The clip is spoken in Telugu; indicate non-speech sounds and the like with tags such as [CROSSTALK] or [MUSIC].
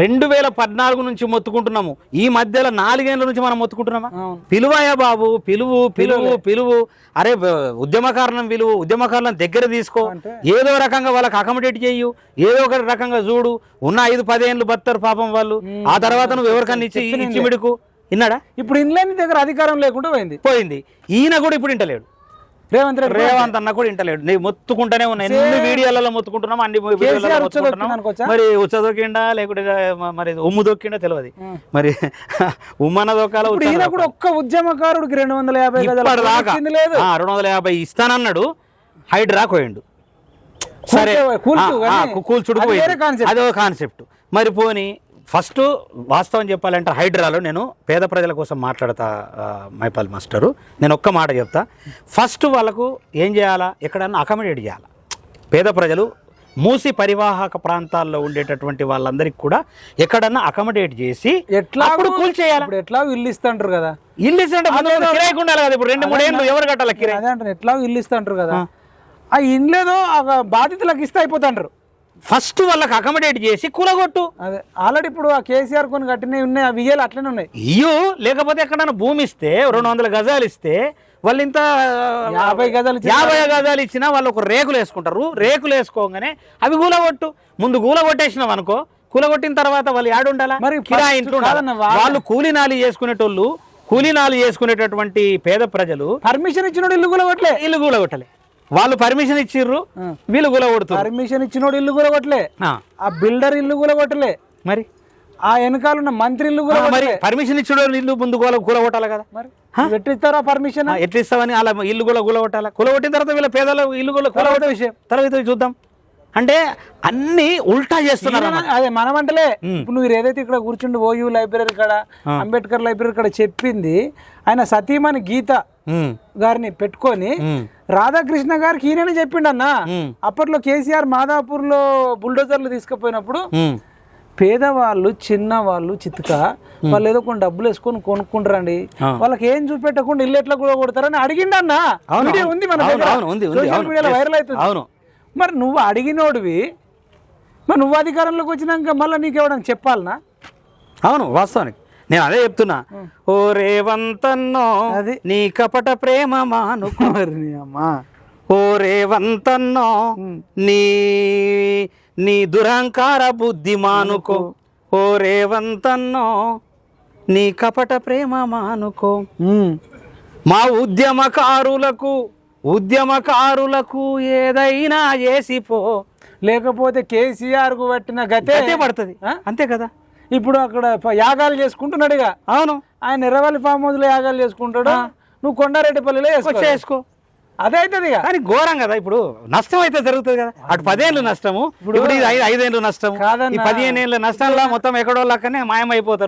రెండు వేల పద్నాలుగు నుంచి మొత్తుకుంటున్నాము. ఈ మధ్యలో నాలుగేళ్ళ నుంచి మనం మొత్తుకుంటున్నామా. పిలువయా బాబు పిలువు పిలువు పిలువు. అరే ఉద్యమకారణం పిలువు ఉద్యమకారణం దగ్గర తీసుకో? ఏదో రకంగా వాళ్ళకి అకామిడేట్ చేయు. ఏదో ఒక రకంగా చూడు. ఉన్న ఐదు పదేళ్ళు బతారు పాపం వాళ్ళు. ఆ తర్వాత నువ్వు ఎవరికన్నా ఇచ్చి ఇచ్చి మిడుకు. విన్నాడా ఇప్పుడు ఇంగ్లాండ్ దగ్గర అధికారం లేకుండా పోయింది. పోయింది. ఈయన కూడా ఇప్పుడు ఇంటలేడు. రేవంత్ రెడ్డి రేవంత్ అన్న కూడా ఇంటలేడు నేను మొత్తుకుంటానే ఉన్నా. ఎన్ని వీడియోలలో మొత్తుకుంటున్నాం అన్ని? మరి ఉచ్చదొక్కిండా లేకుంటే మ- మరి ఉమ్ము దొక్కిండా తెలియదు మరి [LAUGHS] ఉమ్మన దొక్కాల కూడా ఒక్క ఉద్యమకారుడికి రెండు వందల యాభై రెండు వందల యాభై ఇస్తానన్నాడు. హైడ్రా కోయండు సరే. కూల్చుడు. అదో కాన్సెప్ట్ మరి పోని ఫస్ట్ వాస్తవం చెప్పాలంటే హైడ్రాలో నేను పేద ప్రజల కోసం మాట్లాడతా మైపాల్ మాస్టరు. నేను ఒక్క మాట చెప్తా. ఫస్ట్ వాళ్ళకు ఏం చేయాలా? ఎక్కడన్నా అకామిడేట్ చేయాలా? పేద ప్రజలు మూసి పరివాహక ప్రాంతాల్లో ఉండేటటువంటి వాళ్ళందరికీ కూడా ఎక్కడన్నా అకామిడేట్ చేసి ఎట్లా కూల్చేయాలి ఇప్పుడు ఎట్లా ఇల్లు ఇస్తుంటారు కదా. ఇల్లు ఇస్తుంటే ఉండాలి కదా. ఇప్పుడు రెండు మూడు ఏళ్ళు ఎవరు కట్టాలి కిరాయి? అదే అంటారు ఎట్లా ఇల్లు ఇస్తుంటారు కదా. ఆ. ఇండ్లేదో ఆ బాధితులకు ఇస్తే అయిపోతుంటారు ఫస్ట్ వాళ్ళకి అకామిడేట్ చేసి కూలగొట్టు. అదే ఆల్రెడీ ఇప్పుడు ఆ కేసీఆర్ కొన్ని కట్టినవి ఉన్నాయి అవి ఇయ్యాలి అట్లనే ఉన్నాయి. ఇయ్యు లేకపోతే ఎక్కడైనా భూమి ఇస్తే రెండు వందల గజాలు ఇస్తే వాళ్ళు ఇంత యాభై గజాలు యాభై గజాలు ఇచ్చినా వాళ్ళు ఒక రేకులు వేసుకుంటారు. రేకులు వేసుకోగానే అవి కూలగొట్టు. ముందు కూలగొట్టేసినాం అనుకో కూలగొట్టిన తర్వాత వాళ్ళు యాడు ఉండాలా? మరి కిరా first ఇంట్లో వాళ్ళ- వాళ్ళు కూలీనాలి చేసుకునేటోళ్ళు కూలీనాలు చేసుకునేటటువంటి పేద ప్రజలు పర్మిషన్ ఇచ్చినోడు ఇల్లు కూలగొట్టలే. ఇల్లు కూలగొట్టలే. వాళ్ళు పర్మిషన్ ఇచ్చిర్రు వీళ్ళు కూలగొడుతారు పర్మిషన్ ఇచ్చినోడు ఇల్లు కూలగొట్టలే ఆ, బిల్డర్ ఇల్లు కూలగొట్టలే మరి? ఆ వెనకాల ఉన్న మంత్రి ఇల్లు ఆ, మరి పర్మిషన్ ఇచ్చిన ఇల్లు ముందు కూల కూలగొట్టాలి కదా? మరి? పెట్టిస్తారా పర్మిషన్ ఆ, ఎట్లా ఇస్తావని అలా ఇల్లు కూడా కూలగొట్టాలి కూలగొట్టిన తర్వాత వీళ్ళ పేదల ఇల్లు కూడా కూలగొట్టే విషయం. తర్వాత చూద్దాం. అంటే అన్ని ఉల్టా చేస్తున్నారు. అదే మనం అంటలే ఇప్పుడు నువ్వు ఏదైతే ఇక్కడ కూర్చుండి ఓయూ లైబ్రరీ కాడ అంబేద్కర్ లైబ్రరీ కాడ చెప్పింది ఆయన సతీమణి గీత గారిని పెట్టుకొని రాధాకృష్ణ గారికి ఈయననే చెప్పిండన్న. ఉమ్, అప్పట్లో కేసీఆర్ మాదాపూర్లో బుల్డోజర్లు తీసుకుపోయినప్పుడు. పేదవాళ్ళు చిన్నవాళ్ళు చిత్తుక వాళ్ళు ఏదో కొన్ని డబ్బులు వేసుకొని కొనుక్కుంటారండి. వాళ్ళకి ఏం చూపెట్టకుండా ఇల్లు ఎట్లా కూడా కొడతారని అవును. ఉంది మన సోషల్. మీడియాలో. వైరల్ అవుతుంది. అవును. మరి నువ్వు అడిగినోడివి మరి నువ్వు అధికారంలోకి వచ్చినాక మళ్ళీ నీకు ఎవడని చెప్పాలనా? అవును వాస్తవానికి. నేను అదే చెప్తున్నా. ఓ రేవంతన్నో అది. నీ కపట ప్రేమ మానుకో. మరి నీ అమ్మా. ఓ రేవంతన్నో నీ నీ దురహంకార బుద్ధి మానుకో. ఓ రేవంతన్నో నీ కపట ప్రేమ మానుకో. మా ఉద్యమకారులకు ఉద్యమకారులకు ఏదైనా చేసిపో. లేకపోతే కేసీఆర్కు పట్టిన గతే పడుతుంది? అంతే కదా. ఇప్పుడు అక్కడ యాగాలు చేసుకుంటున్నాడు ఇక. అవును. ఆయన ఎర్రవల్లి ఫామ్ హౌస్లో యాగాలు చేసుకుంటాడు. నువ్వు కొండారెడ్డిపల్లిలో చేసుకో చేసుకో అదే అవుతుంది కానీ ఘోరం కదా ఇప్పుడు. నష్టం అయితే జరుగుతుంది కదా. అటు పదేళ్ళు నష్టము ఇప్పుడు ఐదేళ్ళు. ఈ పదిహేను ఏళ్ళ నష్టంలో మొత్తం ఎక్కడో లక్కనే మాయమైపోతారు.